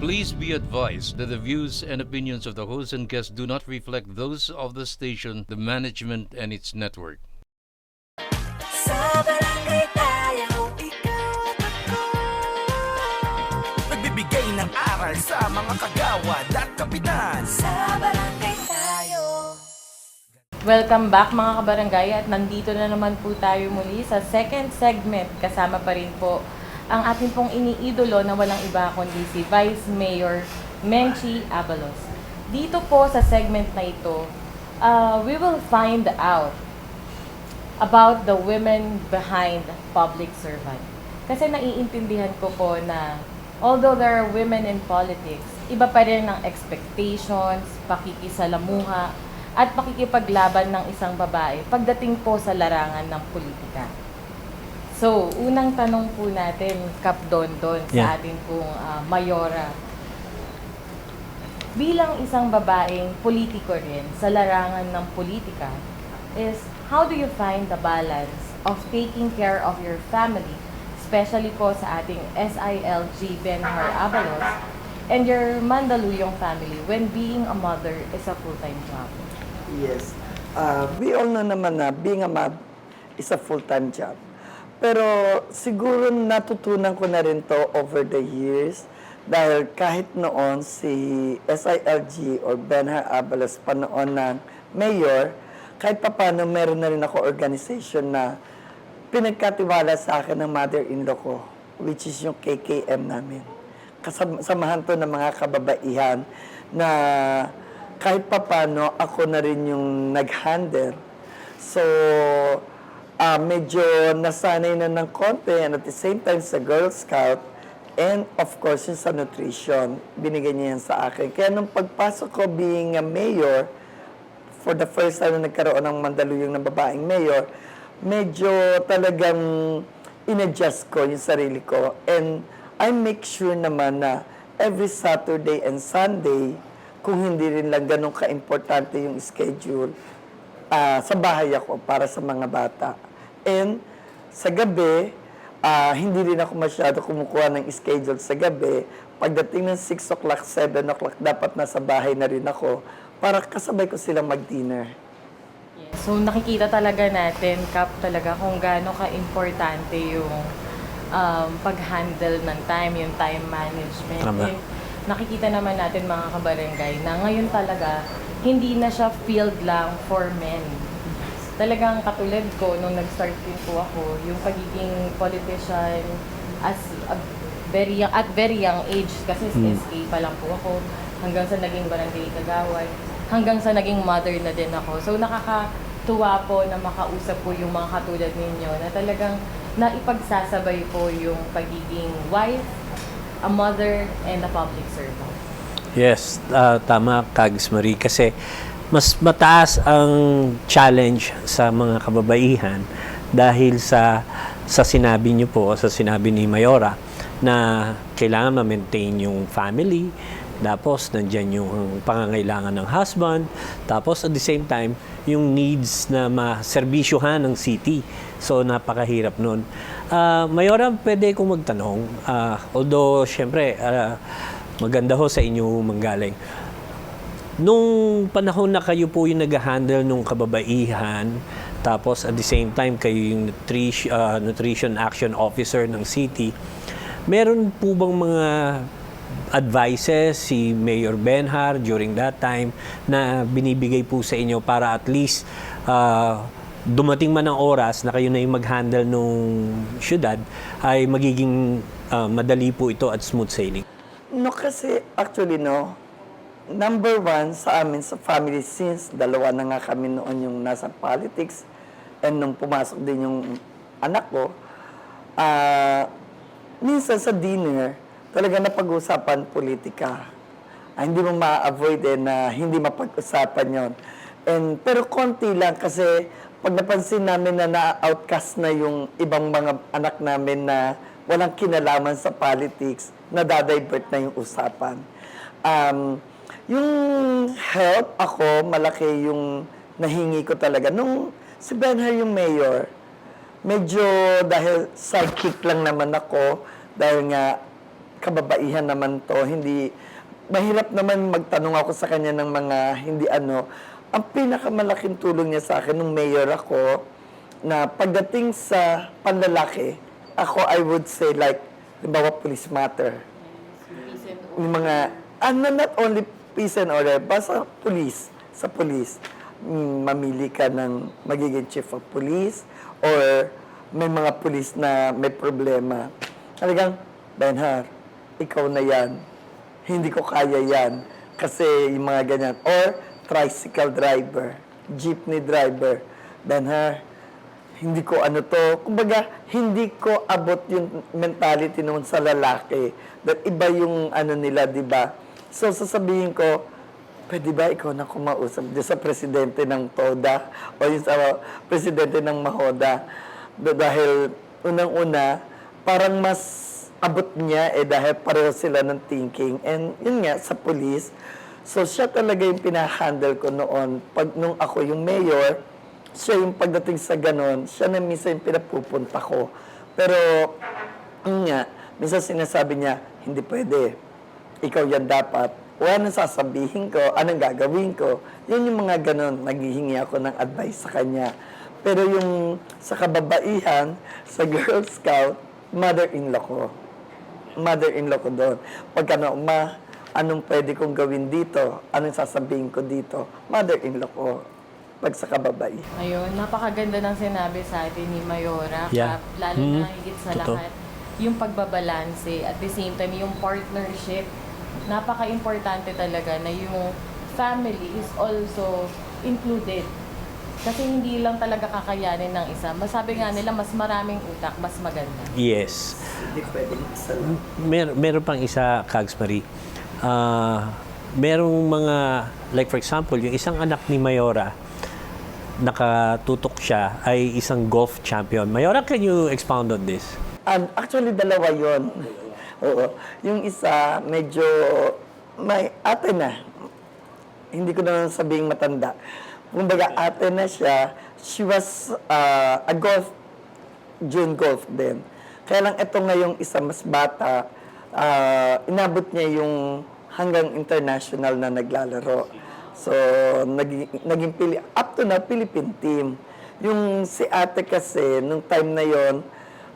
Please be advised that the views and opinions of the host and guests do not reflect those of the station, the management, and its network. Sa barangay tayo, ikaw at ako Nagbibigay ng aral sa mga kagawad at kapitan Sa barangay tayo Welcome back mga kabarangay at nandito na naman po tayo muli sa second segment. Kasama pa rin po ang ating pong iniidolo na walang iba kundi si Vice Mayor Menchi Abalos. Dito po sa segment na ito, uh, we will find out about the women behind public servant. Kasi naiintindihan ko po na although there are women in politics, iba pa rin ang expectations, pakikisalamuha, at pakikipaglaban ng isang babae pagdating po sa larangan ng politika. So, unang tanong po natin, Kap Don Don, sa Yeah. ating pong ah, Mayora. Bilang isang babaeng politiko rin sa larangan ng politika, is how do you find the balance of taking care of your family, especially po sa ating SILG Benhar Abalos, and your Mandaluyong family when being a mother is a full-time job? Yes. Uh, we all know naman na being a mom is a full-time job. Pero siguro natutunan ko na rin to over the years dahil kahit noon si SILG or Benhar Abalos pa noon ng mayor, kahit papano meron na rin ako organization na pinagkatiwala sa akin ng mother-in-law ko, which is yung KKM namin. Kasam- samahan to ng mga kababaihan na kahit papano ako na rin yung nag-handle. So, ah medyo nasanay na ng konti and at the same time sa Girl Scout and of course yung sa nutrition, binigay niya yan sa akin. Kaya nung pagpasok ko being a mayor, for the first time na nagkaroon ng Mandaluyong na babaeng mayor, medyo talagang in-adjust ko yung sarili ko. And I make sure naman na every Saturday and Sunday, kung hindi rin lang ganun ka-importante yung schedule, ah, sa bahay ako para sa mga bata. And sa gabi, ah, hindi rin ako masyado kumukuha ng schedule sa gabi. Pagdating ng 6 o'clock, 7 o'clock, dapat nasa bahay na rin ako para kasabay ko silang mag-dinner. So nakikita talaga natin, Kap, talaga kung gaano ka-importante yung um, pag-handle ng time, yung time management. Tama. And nakikita naman natin mga kabarangay na ngayon talaga, hindi na siya field lang for men. Talagang katulad ko, nung nag-start din po ako, yung pagiging politician as a very young, at very young age, kasi SK pa lang po ako, hanggang sa naging barangay kagawad, hanggang sa naging mother na din ako. So nakakatuwa po na makausap po yung mga katulad ninyo na talagang naipagsasabay po yung pagiging wife, a mother, and a public servant. Yes, ah, tama Kags Marie kasi mas mataas ang challenge sa mga kababaihan dahil sa sa sinabi niyo po, sa sinabi ni Mayora na kailangan ma-maintain yung family, tapos nandyan yung pangangailangan ng husband, tapos at the same time, yung needs na maserbisyuhan ng city. So, napakahirap nun. Ah, Mayora, pwede kong magtanong, ah, although, syempre, ah, maganda ho sa inyo manggaling. Nung panahon na kayo po yung nag-handle nung kababaihan, tapos at the same time kayo yung nutrition, nutrition action officer ng city, meron po bang mga advices si Mayor Benhar during that time na binibigay po sa inyo para at least ah, dumating man ang oras na kayo na yung mag-handle nung syudad ay magiging ah, madali po ito at smooth sailing? No, kasi actually, no, number one sa amin sa family, since dalawa na nga kami noon yung nasa politics, and nung pumasok din yung anak ko, ah, minsan sa dinner, talaga napag-usapan politika. Ah, hindi mo ma-avoid eh na hindi mapag-usapan yon. And, pero konti lang kasi pag napansin namin na na-outcast na yung ibang mga anak namin na walang kinalaman sa politics, nadadivert na yung usapan. Um, yung help ako, malaki yung nahingi ko talaga. Nung si Benhar yung mayor, medyo dahil sidekick lang naman ako, dahil nga kababaihan naman to, hindi, mahirap naman magtanong ako sa kanya ng mga hindi ano. Ang pinakamalaking tulong niya sa akin nung mayor ako, na pagdating sa panlalaki, ako I would say like, halimbawa police matter. Yung mga, ano not only peace and order, basta police, sa police, mm, mamili ka ng magiging chief of police or may mga police na may problema. Talagang, Benhar, ikaw na yan. Hindi ko kaya yan. Kasi yung mga ganyan. Or, tricycle driver, jeepney driver. Benhar, hindi ko ano to. Kumbaga, hindi ko abot yung mentality noon sa lalaki. That iba yung ano nila, di ba? So, sasabihin ko, pwede ba ikaw na kumausap dyan sa presidente ng TODA o yung sa presidente ng MAHODA? Da- Dahil unang-una, parang mas abot niya eh dahil pareho sila ng thinking. And yun nga, sa police, so siya talaga yung pinahandle ko noon. Pag nung ako yung mayor, siya yung pagdating sa ganon, siya na minsan yung pinapupunta ko. Pero, yun nga, minsan sinasabi niya, hindi pwede. Ikaw yan dapat. Wala nang sasabihin ko, anong gagawin ko. Yun yung mga ganon, naghihingi ako ng advice sa kanya. Pero yung sa kababaihan, sa Girl Scout, mother-in-law ko. Mother-in-law ko doon. Pagka na, ma, anong pwede kong gawin dito? Anong sasabihin ko dito? Mother-in-law ko. Pag sa kababaihan. Ayun, napakaganda ng sinabi sa atin ni Mayora. Yeah. Kap, lalo Mhm. na higit sa Totoo. lahat, yung pagbabalanse at the same time, yung partnership. Napaka-importante talaga na yung family is also included. Kasi hindi lang talaga kakayanin ng isa. Masabi nga nila, mas maraming utak, mas maganda. Yes. Hindi pwedeng isa lang. Mer meron pang isa, Kags Marie. Ah, merong mga, like for example, yung isang anak ni Mayora, nakatutok siya, ay isang golf champion. Mayora, can you expound on this? And actually, dalawa yon. Oo. Yung isa, medyo may ate na. Hindi ko na sabing matanda. Kumbaga, ate na siya. She was uh, a golf, June golf din. Kaya lang ito ngayong isa mas bata, ah, inabot niya yung hanggang international na naglalaro. So, naging, naging pili, up to now, Philippine team. Yung si ate kasi, nung time na yon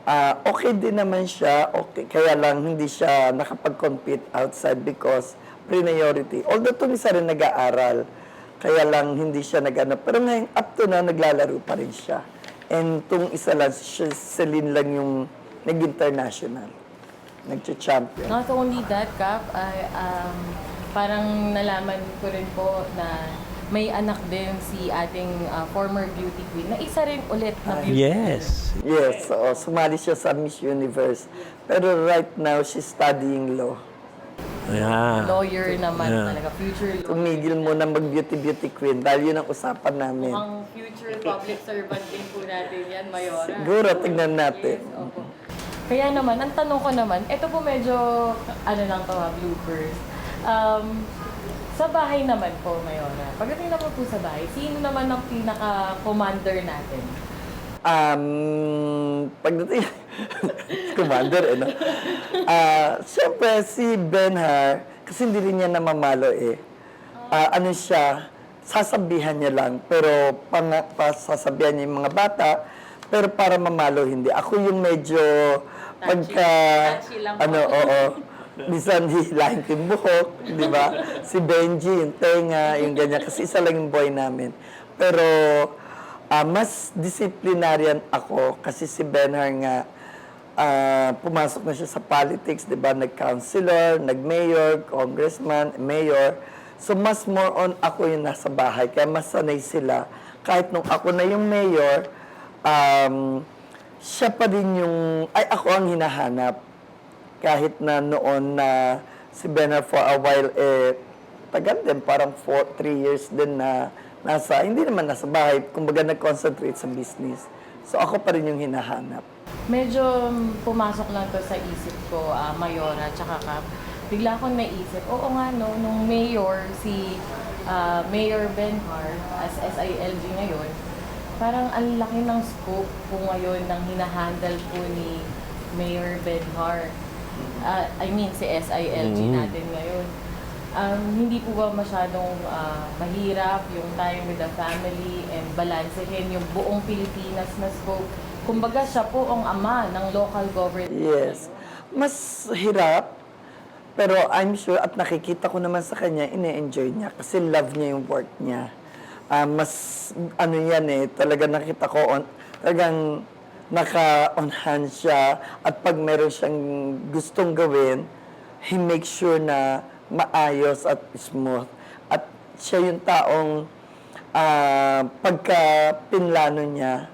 Ah, okay din naman siya, okay, kaya lang hindi siya nakapag-compete outside because priority. Although itong isa rin nag-aaral, kaya lang hindi siya nag-ano. Pero ngayon, up to now, naglalaro pa rin siya. And itong isa lang, si Celine lang yung nag-international. Nag-champion. Not only that, Kap, ay, um, parang nalaman ko rin po na may anak din si ating uh, former beauty queen na isa rin ulit na beauty Yes. Yes, oo, sumali siya sa Miss Universe. Pero right now, she's studying law. Yeah. lawyer naman Yeah. talaga, future lawyer. Tumigil muna mag-beauty-beauty queen dahil yun ang usapan namin. Mukhang future public servant din po natin yan, Mayora. Siguro, tignan natin. Yes, opo. Kaya naman, ang tanong ko naman, ito po medyo, ano lang to ha, bloopers. Um, sa bahay naman po, Mayora. Pagdating naman po sa bahay, sino naman ang pinaka-commander natin? Um, pagdating, commander, eh, no? Ah, Siyempre, si Benhar, kasi hindi rin niya namamalo eh. Ah, ano siya, sasabihan niya lang, pero pang, pasasabihan niya yung mga bata, pero para mamalo, hindi. Ako yung medyo, pagka, touchy lang ano, po. oo, minsan hihilahin ko yung di ba? Si Benji, yung tenga, yung ganyan, kasi isa lang yung boy namin. Pero, Ah, mas disciplinarian ako kasi si Benhar nga ah, pumasok na siya sa politics, 'di ba? Nag-councilor, nag-mayor, congressman, mayor. So mas more on ako yung nasa bahay kaya mas sanay sila. Kahit nung ako na yung mayor, um, siya pa din yung ay ako ang hinahanap. Kahit na noon na si Benhar for a while eh tagal din, parang 4, 3 years din na nasa, hindi naman nasa bahay, kumbaga nag-concentrate sa business. So ako pa rin yung hinahanap. Medyo mm, pumasok lang to sa isip ko, ah, Mayora, tsaka Kap. Bigla akong naisip, oo nga no, nung mayor, si ah, Mayor Benhar, as SILG ngayon, parang ang laki ng scope po ngayon ng hinahandle po ni Mayor Benhar. Ah, I mean si SILG Mm. natin ngayon. Um, hindi po ba masyadong ah, mahirap yung time with the family and balansehin yung buong Pilipinas na scope? Kumbaga siya po ang ama ng local government. Yes. Mas hirap, pero I'm sure at nakikita ko naman sa kanya, ine-enjoy niya kasi love niya yung work niya. Ah, mas, ano yan eh, talaga nakita ko, on, talagang naka-on hand siya at pag meron siyang gustong gawin, he makes sure na maayos at smooth. At siya yung taong ah, pagka pinlano niya,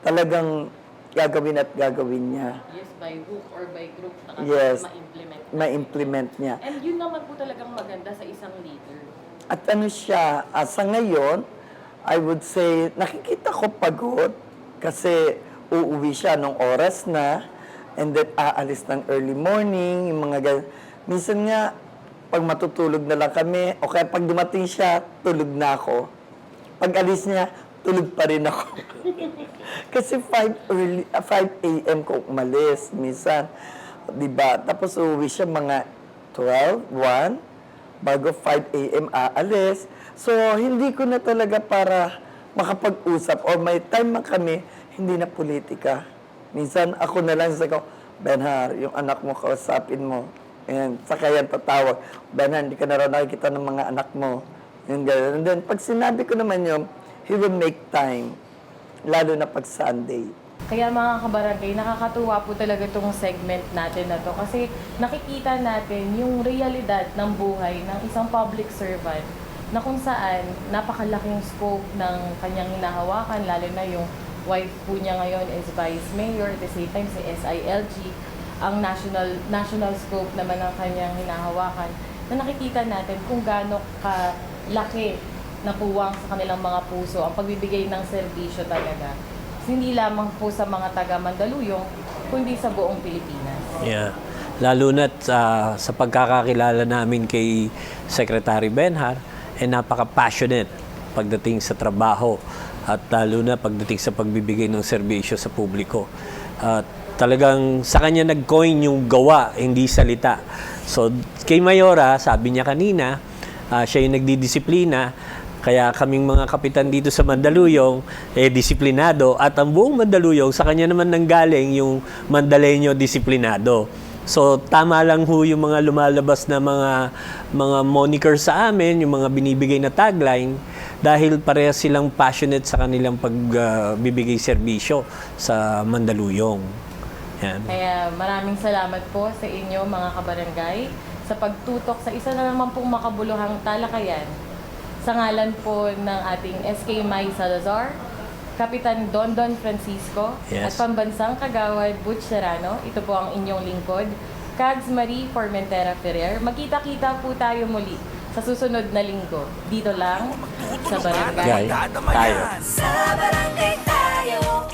talagang gagawin at gagawin niya Yes, by hook or by group na Yes. ma-implement. ma-implement niya. And yun naman po talagang maganda sa isang leader. At ano siya, ah, sa ngayon, I would say, nakikita ko pagod kasi uuwi siya nung oras na and then aalis ng early morning, yung mga gan- Minsan nga, pag matutulog na lang kami, o kaya pag dumating siya, tulog na ako. Pag alis niya, tulog pa rin ako. Kasi 5 early, ah, 5 a.m. ko umalis minsan. 'Di ba? Tapos uuwi siya mga 12, 1 bago 5 a.m. aalis. So hindi ko na talaga para makapag-usap or may time man kami hindi na politika. Minsan ako na lang sa ko, Benhar, yung anak mo kausapin mo. And saka yan tatawag, Benhar, hindi ka na raw nakikita ng mga anak mo. Ganun. And then, pag sinabi ko naman yun, he will make time. Lalo na pag Sunday. Kaya mga kabarangay, nakakatuwa po talaga itong segment natin na to kasi nakikita natin yung realidad ng buhay ng isang public servant na kung saan napakalaking scope ng kanyang hinahawakan, lalo na yung wife po niya ngayon is vice mayor, at the same time si SILG, ang national national scope naman ng kanyang hinahawakan, na nakikita natin kung gaano kalaki na puwang sa kanilang mga puso ang pagbibigay ng serbisyo talaga hindi lamang po sa mga taga Mandaluyong, kundi sa buong Pilipinas. Yeah. Lalo na sa, sa pagkakakilala namin kay Secretary Benhar, eh napaka-passionate pagdating sa trabaho at lalo na pagdating sa pagbibigay ng serbisyo sa publiko. At talagang sa kanya nag-coin yung gawa, hindi salita. So kay Mayora, sabi niya kanina, ah, siya yung nagdidisiplina, kaya kaming mga kapitan dito sa Mandaluyong, eh, disiplinado. At ang buong Mandaluyong, sa kanya naman nanggaling yung Mandaleño disiplinado. So, tama lang ho yung mga lumalabas na mga, mga moniker sa amin, yung mga binibigay na tagline, dahil parehas silang passionate sa kanilang pagbibigay serbisyo sa Mandaluyong. Yan. Kaya maraming salamat po sa inyo mga kabarangay sa pagtutok sa isa na naman pong makabuluhang talakayan sa ngalan po ng ating SK Mai Salazar, Kapitan Dondon Francisco, Yes. at Pambansang Kagawad Butch Serrano. Ito po ang inyong lingkod, Cags Marie Formentera Ferrer. Magkita-kita po tayo muli sa susunod na linggo. Dito lang sa Barangay. Tayo. Sa barangay tayo,